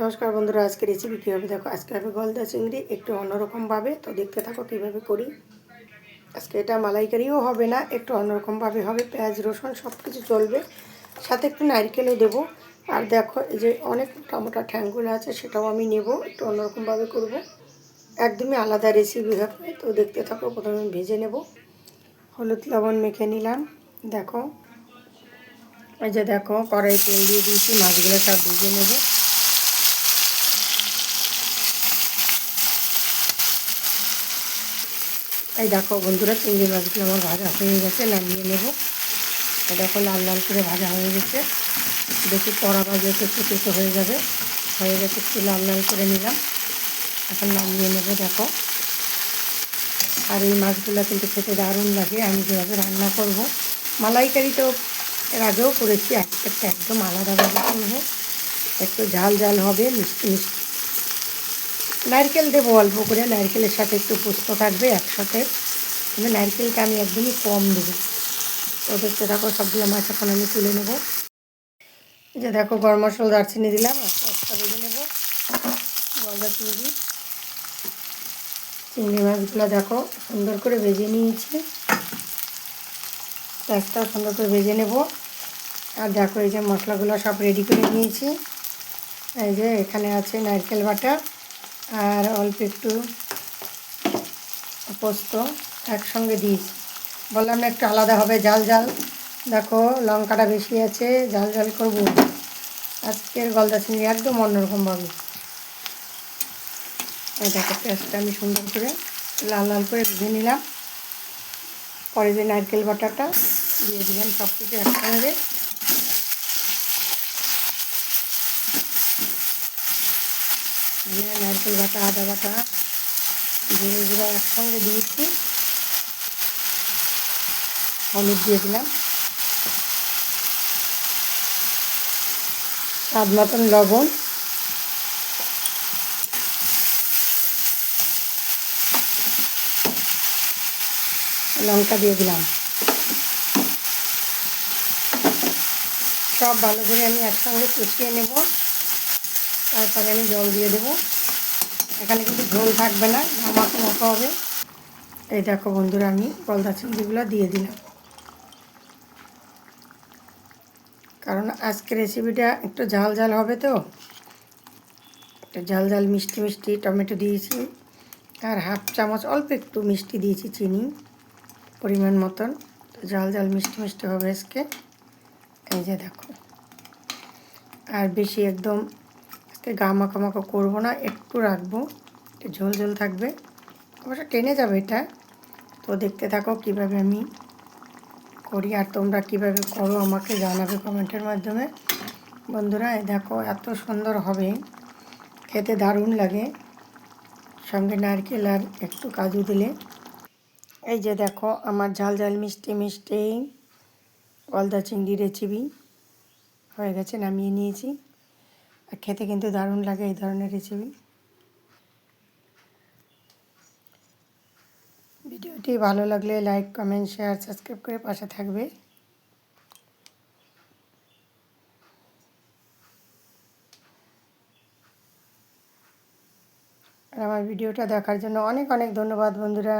নমস্কার বন্ধুরা, আজকে রেসিপি কী হবে দেখো, আজকে হবে গলদা চিংড়ি একটু অন্যরকমভাবে, তো দেখতে থাকো কীভাবে করি। আজকে এটা মালাইকারিও হবে না, একটু অন্যরকমভাবে হবে, পেঁয়াজ, রসুন সব কিছু চলবে। সাথে একটু নারকেলও দেবো। আর দেখো, এই যে অনেক টমেটো ঠ্যাংগুলো আছে, সেটাও আমি নেব, একটু অন্যরকমভাবে করব। একদমই আলাদা রেসিপি হবে, তো দেখতে থাকো, প্রথমে ভেজে নেব। হলুদ লবণ মেখে নিলাম, দেখো। এই যে দেখো কড়াই তেল দিয়ে দিয়েছি, মাছগুলো সব ভেজে নেব। এই দেখো বন্ধুরা, চিংড়ি মাছগুলো আমার ভাজা হয়ে গেছে, নামিয়ে নেব। দেখো লাল লাল করে ভাজা হয়ে গেছে। বেশি কড়া ভাজা একটু তেতো হয়ে যাবে, হয়ে গেছে একটু লাল লাল করে নিলাম। এখন নামিয়ে নেব, দেখো। আর এই মাছগুলো কিন্তু খেতে দারুণ লাগে, আমি যেভাবে রান্না করব। মালাইকারি তো এর আগেও করেছি আজকেরটা একদম আলাদাভাবে করব। একটু ঝাল ঝাল হবে, মিষ্টি মিষ্টি নারকেল দেবো অল্প করে, নারকেলের সাথে একটু পুস্ত থাকবে একসাথে। কিন্তু নারকেলটা আমি একদমই কম দেবো। তো দেখতে থাকো সবগুলো মাছ এখন আমি তুলে নেব। যে দেখো গরম মশলা দারচিনি দিলাম, একটা একটা ভেজে নেব। গলদা চিংড়ি। চিংড়ি মাছগুলো দেখো সুন্দর করে ভেজে নিয়েছি। একটা সুন্দর করে ভেজে নেব। আর দেখো এই যে মশলাগুলো সব রেডি করে নিয়েছি। এই যে এখানে আছে নারকেল বাটা। আর অল্প একটু পোস্ত একসঙ্গে দিয়েছি। বললাম একটু আলাদা হবে জাল জাল দেখো লঙ্কাটা বেশি আছে জাল জাল করব। আজকের গলদা চিংড়ি একদম অন্যরকমভাবে। এই দেখো পেঁয়াজটা আমি সুন্দর করে লাল লাল করে ভেজে নিলাম। পরে যে নারকেল বাটাটা দিয়ে দিলাম সব কিছু একসঙ্গে। এখানে নারকেল বাটা, আদা বাটা, জিরে একসঙ্গে দিয়েছি। হলুদ দিয়ে দিলাম। স্বাদ মতন লবণ। লঙ্কা দিয়ে দিলাম। সব ভালো করে আমি একসঙ্গে কষিয়ে নেব। তারপরে আমি জল দিয়ে দেবো। এখানে কিন্তু ঝোল থাকবে না নামাতে মতো হবে। এই দেখো বন্ধুরা, আমি গলদা চিংড়িগুলো দিয়ে দিলাম। কারণ আজকে রেসিপিটা একটু ঝাল ঝাল হবে তো। একটু ঝাল ঝাল, মিষ্টি মিষ্টি টমেটো দিয়েছি। আর হাফ চামচ, অল্প একটু মিষ্টি দিয়েছি, চিনি পরিমাণ মতন। ঝাল ঝাল, মিষ্টি মিষ্টি হবে আজকে। এই যে দেখো। আর বেশি একদম আজকে গা মাখা মাখা করব না, একটু রাখব। একটু ঝোল ঝোল থাকবে। অবশ্য টেনে যাবে এটা। তো দেখতে থাকো কীভাবে আমি করি, আর তোমরা কীভাবে করো আমাকে জানাবে কমেন্টের মাধ্যমে। বন্ধুরা দেখো, এত সুন্দর হবে। খেতে দারুণ লাগে। সঙ্গে নারকেল আর একটু কাজু দিলে। এই যে দেখো, আমার ঝাল ঝাল মিষ্টি মিষ্টি। গলদা চিংড়ি রেসিপি হয়ে গেছে, নামিয়ে নিয়েছি। আর খেতে কিন্তু দারুণ লাগে এই ধরনের রেসিপি। ভিডিওটি ভালো লাগলে লাইক, কমেন্ট, শেয়ার, সাবস্ক্রাইব করে পাশে থাকবে। আর আমার ভিডিওটা দেখার জন্য অনেক অনেক ধন্যবাদ বন্ধুরা।